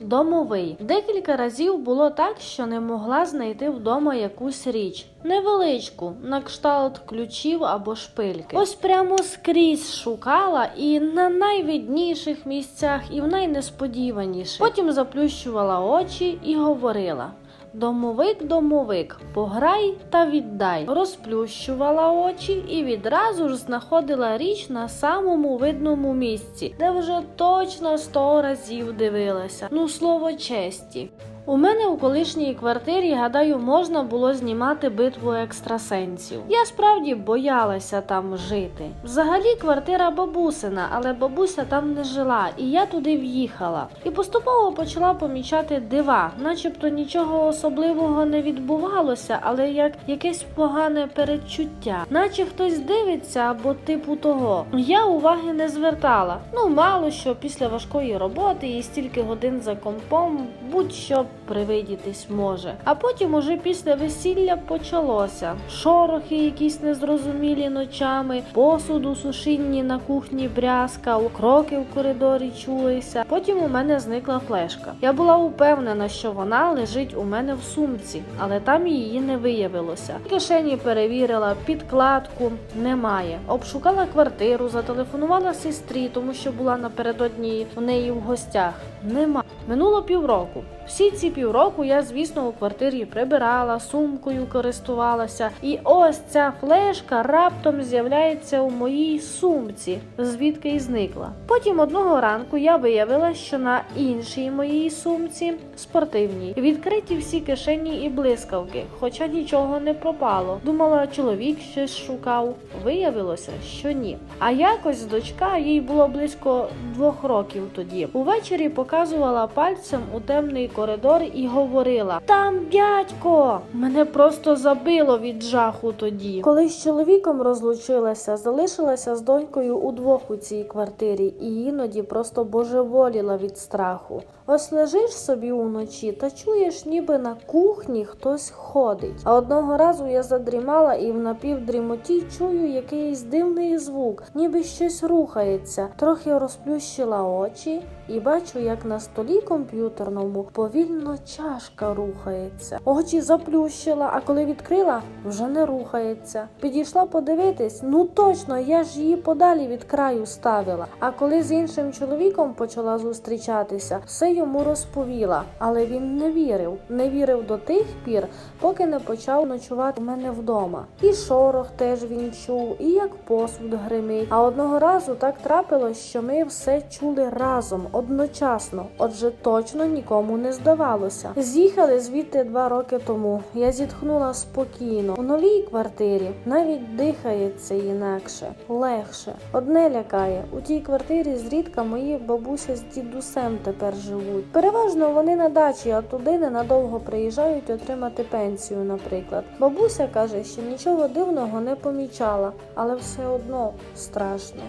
Домовий. Декілька разів було так, що не могла знайти вдома якусь річ. Невеличку, на кшталт ключів або шпильки. Ось прямо скрізь шукала і на найвідніших місцях, і в найнесподіваніших. Потім заплющувала очі і говорила. Домовик, домовик, пограй та віддай. Розплющувала очі і відразу ж знаходила річ на самому видному місці, де вже точно сто разів дивилася. Ну, слово честі. У мене у колишній квартирі, гадаю, можна було знімати битву екстрасенсів. Я справді боялася там жити. Взагалі квартира бабусина, але бабуся там не жила, і я туди в'їхала. І поступово почала помічати дива, начебто нічого особливого не відбувалося, але як якесь погане передчуття, наче хтось дивиться або типу того. Я уваги не звертала. Ну, мало що після важкої роботи і стільки годин за компом, будь-що привидітись може. А потім уже після весілля почалося. Шорохи якісь незрозумілі ночами, посуд у сушінні на кухні брязкав, кроки в коридорі чулися. Потім у мене зникла флешка. Я була упевнена, що вона лежить у мене в сумці, але там її не виявилося. В кишені перевірила підкладку, немає. Обшукала квартиру, зателефонувала сестрі, тому що була напередодні у неї в гостях. Нема. Минуло півроку. Всі ці півроку я, звісно, у квартирі прибирала, сумкою користувалася, і ось ця флешка раптом з'являється у моїй сумці, звідки й зникла. Потім одного ранку я виявила, що на іншій моїй сумці спортивній відкриті всі кишені і блискавки, хоча нічого не пропало. Думала, чоловік щось шукав. Виявилося, що ні. А якось дочка їй було близько двох років тоді. Увечері показувала пальцем у темний коридор і говорила: Там дядько! Мене просто забило від жаху тоді. Коли з чоловіком розлучилася, залишилася з донькою удвох у цій квартирі і іноді просто божеволіла від страху. Ось лежиш собі уночі та чуєш, ніби на кухні хтось ходить. А одного разу я задрімала і в напівдрімоті чую якийсь дивний звук, ніби щось рухається. Трохи розплющила очі і бачу, як на столі комп'ютерному повільно чашка рухається. Очі заплющила, а коли відкрила, вже не рухається. Підійшла подивитись, ну точно, я ж її подалі від краю ставила. А коли з іншим чоловіком почала зустрічатися, все йому розповіла, але він не вірив. Не вірив до тих пір, поки не почав ночувати у мене вдома. І шорох теж він чув, і як посуд гримить. А одного разу так трапилось, що ми все чули разом, одночасно. Отже, точно нікому не здавалося. З'їхали звідти два роки тому. Я зітхнула спокійно. У новій квартирі навіть дихається інакше, легше. Одне лякає. У тій квартирі зрідка мої бабуся з дідусем тепер живуть. Переважно вони на дачі, а туди ненадовго приїжджають отримати пенсію, наприклад. Бабуся каже, що нічого дивного не помічала, але все одно страшно.